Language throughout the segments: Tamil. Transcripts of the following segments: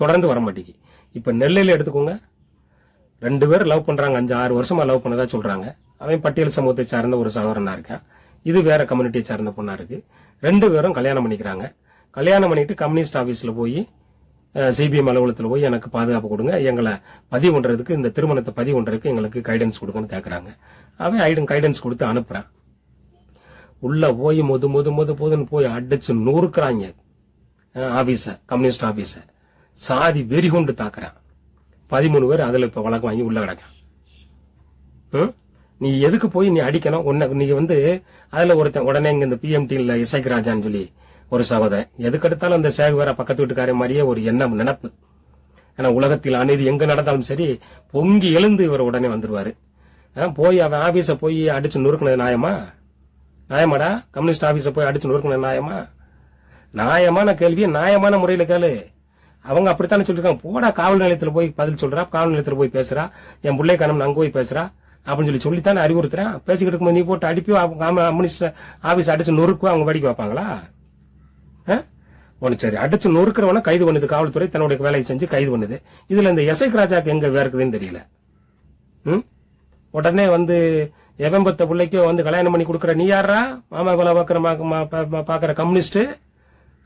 தொடர்ந்து வர மாட்டேங்கி. இப்போ நெல்லையில் எடுத்துக்கோங்க. ரெண்டு பேர் லவ் பண்ணுறாங்க அஞ்சு ஆறு வருஷமாக லவ் பண்ணதாக சொல்கிறாங்க அவன் பட்டியல் சமூகத்தை சார்ந்த ஒரு சகோதரனாக இருக்கான் இது வேற கம்யூனிட்டியை சார்ந்த பொண்ணாக இருக்குது ரெண்டு பேரும் கல்யாணம் பண்ணிக்கிறாங்க. கல்யாணம் பண்ணிட்டு கம்யூனிஸ்ட் ஆஃபீஸில் போய் சிபிஎம் அலுவலகத்தில் போய் எனக்கு பாதுகாப்பு கொடுங்க. எங்களை பதிவு பண்ணுறதுக்கு இந்த திருமணத்தை பதிவு பண்ணுறதுக்கு எங்களுக்கு கைடன்ஸ் கொடுங்கன்னு கேட்குறாங்க அவன் ஐடன் கைடன்ஸ் கொடுத்து அனுப்புகிறான் உள்ளே போய் மொது மொது மொது போதுன்னு போய் அடிச்சு நூறுக்குறாங்க ஆஃபீஸை கம்யூனிஸ்ட் ஆஃபீஸை சாதி வெறி கொண்டு தாக்குறான். பதிமூணு பேர் அதுல இப்ப வழக்கு வாங்கி உள்ள கிடக்கான். ம்? நீ எதுக்கு போய் நீ அடிக்கணும்? உன்னை நீ வந்து அதுல ஒருத்தன் உடனே இங்க இந்த பிஎம்டில இசைக்கு ராஜான்னு சொல்லி ஒரு சகோதரன். எதுக்கு எடுத்தாலும் அந்த சேகு வேற பக்கத்து வீட்டுக்காரே மாதிரியே ஒரு எண்ணம் நினப்பு. ஏன்னா உலகத்தில் அநீதி எங்க நடந்தாலும் சரி பொங்கி எழுந்து இவர் உடனே வந்துருவாரு. ஆ, போய் அவன் ஆபீஸ போய் அடிச்சு நொறுக்குனது நியாயமா? நியாயமாடா? கம்யூனிஸ்ட் ஆபீஸ போய் அடிச்சு நொறுக்குனது நியாயமா? நியாயமான கேள்வியை நியாயமான முறையில கேளு. அவங்க அப்படித்தானே சொல்லிருக்காங்க. போடா காவல் நிலையத்துல போய் பதில் சொல்றா காவல் நிலையத்துல போய் பேசுறா என் பிள்ளை கணம் அங்க போய் பேசுறா அப்படின்னு சொல்லி சொல்லித்தானே அறிவுறுத்துறேன். பேசிக்கிட்டு இருக்கும்போது நீ போட்டு அடிப்பி மினிஸ்டர் ஆபீஸ் அடிச்சு நொறுக்கு அவங்க வேடிக்கை வைப்பாங்களா ஆ? சரி அடிச்சு நொறுக்கிறவன கைது பண்ணுது காவல்துறை தன்னுடைய வேலையை செஞ்சு கைது பண்ணுது. இதுல இந்த எஸ்ஐ ராஜாக்கு எங்க வேர்க்குதுன்னு தெரியல. ம்? உடனே வந்து எவம்பத்த பிள்ளைக்கும் பிள்ளைக்கோ வந்து கல்யாணம் பண்ணி கொடுக்குற நீ யாரா மாமா பல பாக்குற பாக்குற கம்யூனிஸ்ட்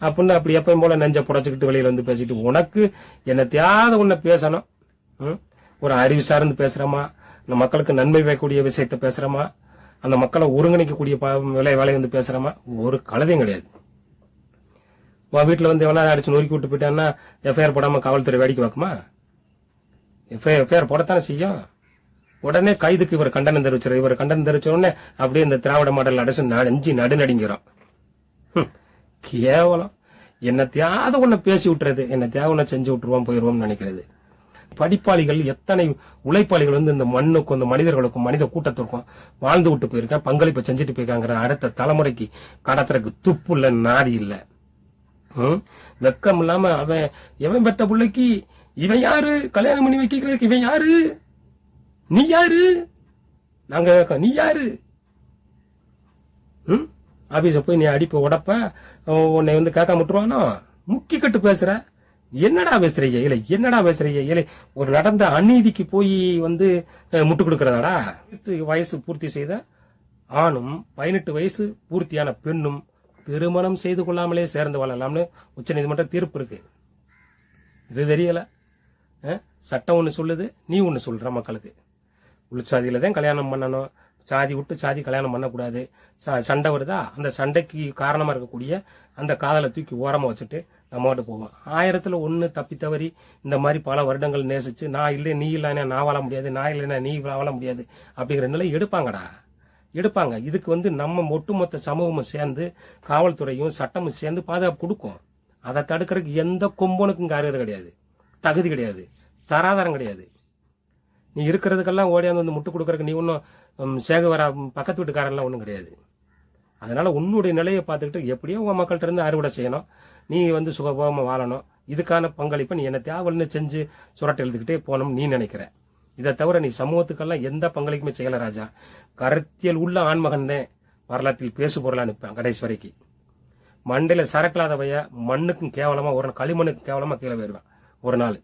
அப்படின்னு அப்படி எப்பயும் போல நெஞ்ச புடச்சிக்கிட்டு வெளியில வந்து பேசிட்டு உனக்கு என்னத்தையாவது ஒன்றை பேசணும். ம்? ஒரு அறிவு சார்ந்து பேசுறமா? இந்த மக்களுக்கு நன்மை வைக்கக்கூடிய விஷயத்த பேசுறமா? அந்த மக்களை ஒருங்கிணைக்கக்கூடிய ப- வேலை வேலை வந்து பேசுறமா? ஒரு கழுதையும் கிடையாது. உன் வீட்டுல வந்து எவனா அடிச்சு நொறுக்கி விட்டு போயிட்டான்னா எஃப்ஐஆர் போடாம காவல்துறை வேடிக்கை வைக்குமா எஃப்ஐஆர் போடத்தானே செய்யும்? உடனே கைதுக்கு இவர் கண்டனம் தெரிவிச்சிடும் இவர் கண்டனம் தெரிவிச்ச உடனே அப்படியே இந்த திராவிட மாடல் அடைச்சு நெஞ்சு நடுநடுங்கிறோம். கேவலம். என்னத்தையாவது தேவை பேசி விட்டுறது என்னத்தையாவது ஒன்று செஞ்சு விட்டுருவோம் போயிருவோம்னு நினைக்கிறது. படிப்பாளிகள் எத்தனை உழைப்பாளிகள் வந்து இந்த மண்ணுக்கும் இந்த மனிதர்களுக்கும் மனித கூட்டத்திற்கும் வாழ்ந்து விட்டு போயிருக்கேன் பங்களிப்பை செஞ்சுட்டு போயிருக்காங்கிற அடுத்த தலைமுறைக்கு கடத்துறதுக்கு துப்பு இல்ல நாதி இல்ல. ம்? வெக்கம் இல்லாம அவன் எவன் பெத்த பிள்ளைக்கு இவன் யாரு? கல்யாணம் பண்ணி வைக்கிறதுக்கு இவன் யாரு? நீ யாரு? நாங்க நீ யாரு? ஆஃபீஸை போய் நீ அடிப்ப உடப்ப உன்னை வந்து காக்கா முட்டுருவானோ? முக்கி கட்டு பேசுற. என்னடா பேசுறீங்க இல்லை என்னடா பேசுறீங்க இல்லை ஒரு நடந்த அநீதிக்கு போய் வந்து முட்டு கொடுக்கறதாடா? வயசு- பூர்த்தி செய்த ஆணும் பதினெட்டு வயசு பூர்த்தியான பெண்ணும் திருமணம் செய்து கொள்ளாமலே சேர்ந்து வாழலாம்னு உச்சநீதிமன்ற தீர்ப்பு இருக்கு. இது தெரியல. சட்டம் ஒன்று சொல்லுது நீ ஒன்று சொல்ற மக்களுக்கு. உள்சாதியில தான் கல்யாணம் பண்ணணும். சாதி விட்டு சாதி கல்யாணம் பண்ணக்கூடாது. சண்டை வருதா? அந்த சண்டைக்கு காரணமாக இருக்கக்கூடிய அந்த காதலை தூக்கி ஓரமாக வச்சுட்டு நம்ம மட்டும் போவோம். ஆயிரத்தில் ஒன்று தப்பி தவறி இந்த மாதிரி பல வருடங்கள் நேசிச்சு நான் இல்லை நீ இல்லைன்னா நான் வாழ முடியாது நான் இல்லைன்னா நீ வாழ முடியாது அப்படிங்கிற நிலை எடுப்பாங்கடா. எடுப்பாங்க. இதுக்கு வந்து நம்ம ஒட்டுமொத்த சமூகமும் சேர்ந்து காவல்துறையும் சட்டமும் சேர்ந்து பாதுகாப்பு கொடுக்கும். அதை தடுக்கிறதுக்கு எந்த கொம்பனுக்கும் இங்க அருகதை கிடையாது. தகுதி கிடையாது. தராதரம் கிடையாது. நீ இருக்கிறதுக்கெல்லாம் ஓடியாந்து வந்து முட்டு கொடுக்கறதுக்கு நீ ஒன்றும் சேகவரா பக்கத்து வீட்டுக்காரெல்லாம் ஒன்றும் கிடையாது. அதனால உன்னுடைய நிலையை பார்த்துக்கிட்டு எப்படியோ உன் மக்கள்கிட்ட இருந்து அறுவடை செய்யணும். நீ வந்து சுகபோகமாக வாழணும். இதுக்கான பங்களிப்பை நீ என்ன தேவைன்னு செஞ்சு சுரட்டை எழுதுக்கிட்டே போகணும்னு நீ நினைக்கிற. இதை தவிர நீ சமூகத்துக்கெல்லாம் எந்த பங்களிப்புமே செய்யல ராஜா. கருத்தியல் உள்ள ஆண்மகன் தான் வரலாற்றில் பேசு பொருளாக நிற்பேன் கடைசி வரைக்கும் மண்டையில சரக்கில்லாதவைய மண்ணுக்கும் கேவலமாக ஒரு களிமண்ணுக்கும் கேவலமாக கீழே போயிடுவேன் ஒரு நாள்.